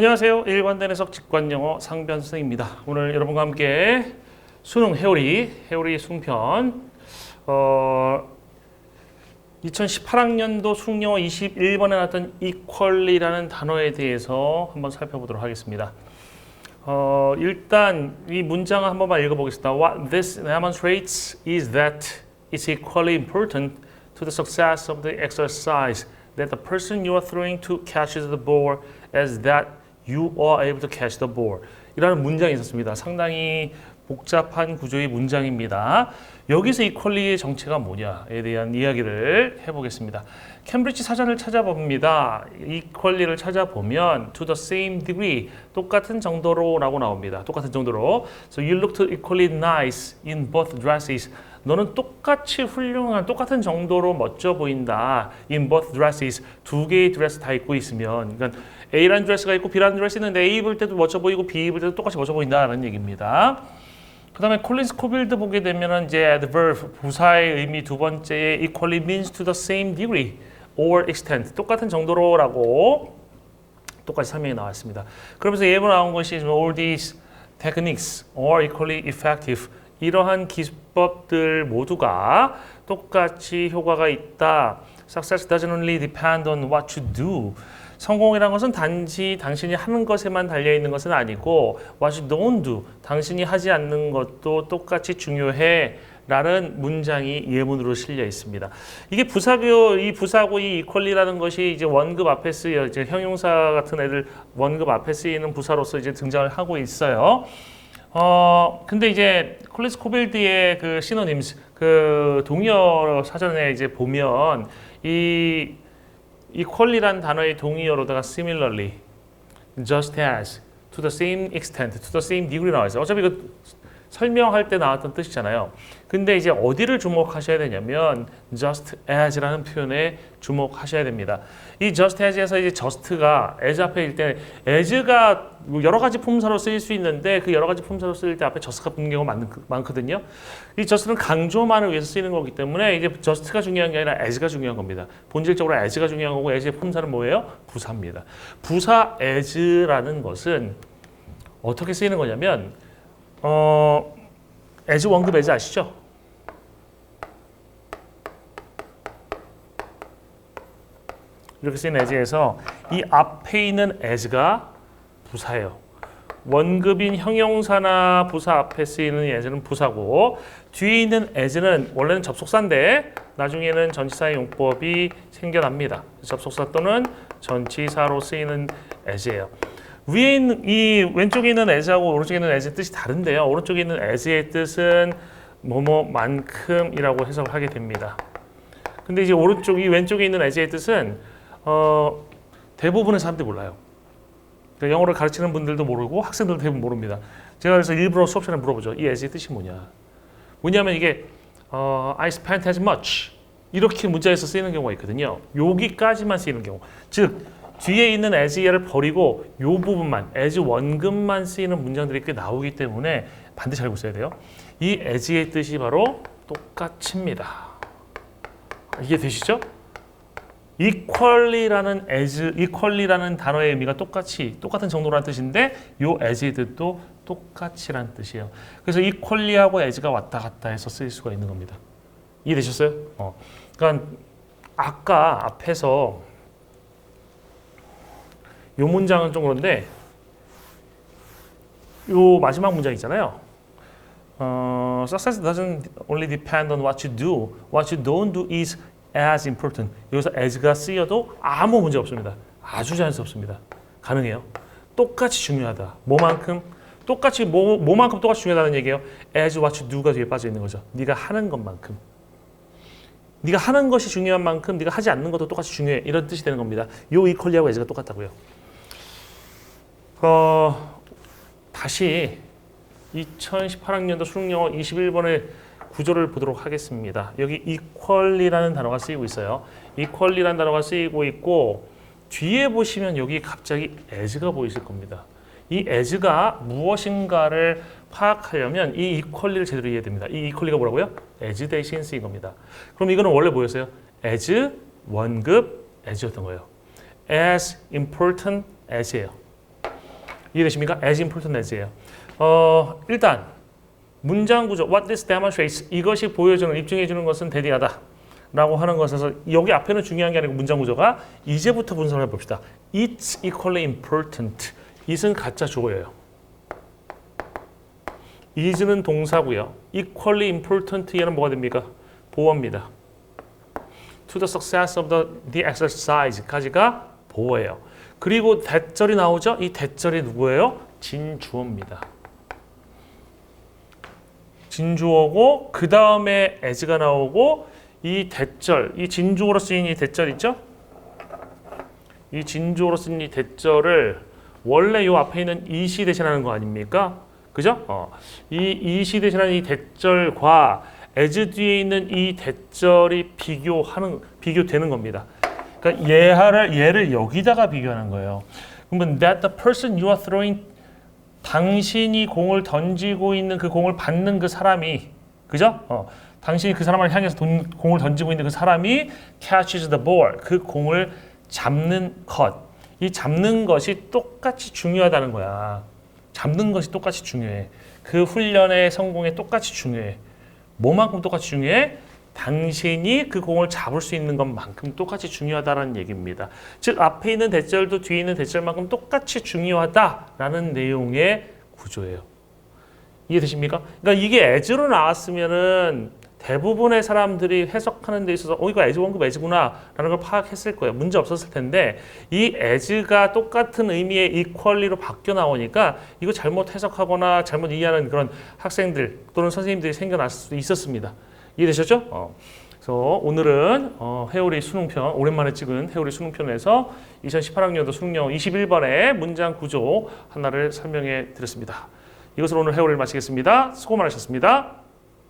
안녕하세요. 일관된 해석 직관영어 상변 선생입니다. 오늘 여러분과 함께 수능 회오리, 회오리 수능편 어, 2018학년도 수능영어 21번에 나왔던 equally라는 단어에 대해서 한번 살펴보도록 하겠습니다. 어, 일단 이 문장을 한 번만 읽어보겠습니다. What this demonstrates is that it's equally important to the success of the exercise that the person you are throwing to catches the ball as that you are able to catch the ball. 이라는 문장이 있었습니다. 상당히 복잡한 구조의 문장입니다. 여기서 이퀄리의 정체가 뭐냐에 대한 이야기를 해보겠습니다. 캠브리지 사전을 찾아봅니다. 이퀄리를 찾아보면 to the same degree 똑같은 정도로라고 나옵니다. 똑같은 정도로. So you looked equally nice in both dresses. 너는 똑같이 훌륭한 똑같은 정도로 멋져 보인다. In both dresses 두 개의 드레스 다 입고 있으면 그러니까 A라는 드레스가 있고 B라는 드레스 있는데 A 입을 때도 멋져 보이고 B 입을 때도 똑같이 멋져 보인다라는 얘기입니다. 그 다음에 콜린스 코빌드 보게 되면은 이제 adverb 부사의 의미 두 번째에 equally means to the same degree or extent 똑같은 정도로라고 똑같이 설명이 나왔습니다. 그러면서 예고 나온 것이 all these techniques are equally effective 이러한 기법들 모두가 똑같이 효과가 있다. Success doesn't only depend on what you do. 성공이라는 것은 단지 당신이 하는 것에만 달려 있는 것은 아니고 what you don't do. 당신이 하지 않는 것도 똑같이 중요해. 라는 문장이 예문으로 실려 있습니다. 이게 부사교 이 부사고 이 이퀄리라는 것이 이제 원급 앞에 쓰여 이제 형용사 같은 애들 원급 앞에 쓰이는 부사로서 이제 등장을 하고 있어요. 어 근데 이제 콜리스 코빌드의 그 시노님스 그 동의어 사전에 이제 보면 이 equally라는 단어의 동의어로다가 similarly, just as, to the same extent, to the same degree 나와 있어요. 어차피 그 설명할 때 나왔던 뜻이잖아요. 근데 이제 어디를 주목하셔야 되냐면 just as라는 표현에 주목하셔야 됩니다. 이 just as에서 이제 just가 as 앞에 일때 as가 여러 가지 품사로 쓰일 수 있는데 그 여러 가지 품사로 쓰일 때 앞에 just가 붙는 경우가 많, 많거든요. 이 just는 강조만을 위해서 쓰이는 거기 때문에 이제 just가 중요한 게 아니라 as가 중요한 겁니다. 본질적으로 as가 중요한 거고 as의 품사는 뭐예요? 부사입니다. 부사 as라는 것은 어떻게 쓰이는 거냐면 어, as 원급 as 아시죠? 이렇게 쓰인 as에서 이 앞에 있는 as가 부사예요. 원급인 형용사나 부사 앞에 쓰이는 as는 부사고 뒤에 있는 as는 원래는 접속사인데 나중에는 전치사의 용법이 생겨납니다. 접속사 또는 전치사로 쓰이는 as예요. 위에 있는 이 왼쪽에 있는 as하고 오른쪽에 있는 as의 뜻이 다른데요. 오른쪽에 있는 as의 뜻은 뭐뭐만큼이라고 해석을 하게 됩니다. 근데 이제 오른쪽 이 왼쪽에 있는 as의 뜻은 어, 대부분의 사람들이 몰라요. 그러니까 영어를 가르치는 분들도 모르고 학생들도 대부분 모릅니다. 제가 그래서 일부러 수업 시간에 물어보죠. 이 as의 뜻이 뭐냐? 뭐냐면 이게 어, I spent as much 이렇게 문자에서 쓰이는 경우가 있거든요. 여기까지만 쓰이는 경우. 즉 뒤에 있는 as를 버리고 요 부분만 as 원금만 쓰이는 문장들이 꽤 나오기 때문에 반드시 알고 있어야 돼요. 이 as의 뜻이 바로 똑같습니다. 이게 되시죠? equally라는 as, equally라는 단어의 의미가 똑같이 똑같은 정도라는 뜻인데 요 as의 뜻도 똑같이란 뜻이에요. 그래서 equally하고 as가 왔다 갔다 해서 쓰일 수가 있는 겁니다. 이해되셨어요? 어. 그러니까 아까 앞에서 요 문장은 좀 그런데 요 마지막 문장 있잖아요. 어, success doesn't only depend on what you do. What you don't do is as important. 여기서 as가 쓰여도 아무 문제 없습니다. 아주 자연스럽습니다. 가능해요. 똑같이 중요하다. 뭐만큼? 똑같이 뭐, 뭐만큼 똑같이 중요하다는 얘기예요. as what you do가 뒤에 빠져 있는 거죠. 네가 하는 것만큼. 네가 하는 것이 중요한 만큼 네가 하지 않는 것도 똑같이 중요해. 이런 뜻이 되는 겁니다. 요 이퀄리하고 as가 똑같다고요. 어, 다시 2018학년도 수능영어 21번의 구조를 보도록 하겠습니다. 여기 equally라는 단어가 쓰이고 있어요. equally라는 단어가 쓰이고 있고 뒤에 보시면 여기 갑자기 as가 보이실 겁니다. 이 as가 무엇인가를 파악하려면 이 equally를 제대로 이해해야 됩니다. 이 equally가 뭐라고요? as 대신 쓰인 겁니다. 그럼 이거는 원래 뭐였어요? as 원급 as였던 거예요. as important as예요. 이해되십니까? as important as예요. 어, 일단 문장 구조 what this demonstrates 이것이 보여주는 입증해 주는 것은 대디하다. 라고 하는 것에서 여기 앞에는 중요한 게 아니고 문장 구조가 이제부터 분석을 해봅시다. It's equally important. it은 가짜 주어예요. is는 동사고요. equally important 얘는 뭐가 됩니까? 보어입니다. to the success of the, the exercise까지가 보어예요. 그리고 대절이 나오죠? 이 대절이 누구예요? 진주어입니다. 진주어고 그 다음에 as가 나오고 이 대절, 이 진주어로 쓰인 이 대절 있죠? 이 진주어로 쓰인 이 대절을 원래 요 앞에 있는 이시 대신하는 거 아닙니까? 그죠? 어. 이 이시 대신하는 이 대절과 as 뒤에 있는 이 대절이 비교하는 비교되는 겁니다. 그러니까 얘를 얘를 여기다가 비교하는 거예요. 그러면 that the person you are throwing 당신이 공을 던지고 있는 그 공을 받는 그 사람이 그죠? 어. 당신이 그 사람을 향해서 돈, 공을 던지고 있는 그 사람이 catches the ball 그 공을 잡는 것. 이 잡는 것이 똑같이 중요하다는 거야. 잡는 것이 똑같이 중요해. 그 훈련의 성공에 똑같이 중요해. 뭐만큼 똑같이 중요해? 당신이 그 공을 잡을 수 있는 것만큼 똑같이 중요하다는 얘기입니다. 즉 앞에 있는 대절도 뒤에 있는 대절만큼 똑같이 중요하다라는 내용의 구조예요. 이해되십니까? 그러니까 이게 as로 나왔으면은 대부분의 사람들이 해석하는 데 있어서 어 이거 as 원급 as구나 라는 걸 파악했을 거예요. 문제 없었을 텐데 이 as가 똑같은 의미의 equally로 바뀌어 나오니까 이거 잘못 해석하거나 잘못 이해하는 그런 학생들 또는 선생님들이 생겨났을 수도 있었습니다. 이해되셨죠? 어. 그래서 오늘은 어, 회오리 수능편 오랜만에 찍은 회오리 수능편에서 2018학년도 수능 영어 21번의 문장 구조 하나를 설명해 드렸습니다. 이것으로 오늘 회오리를 마치겠습니다. 수고 많으셨습니다.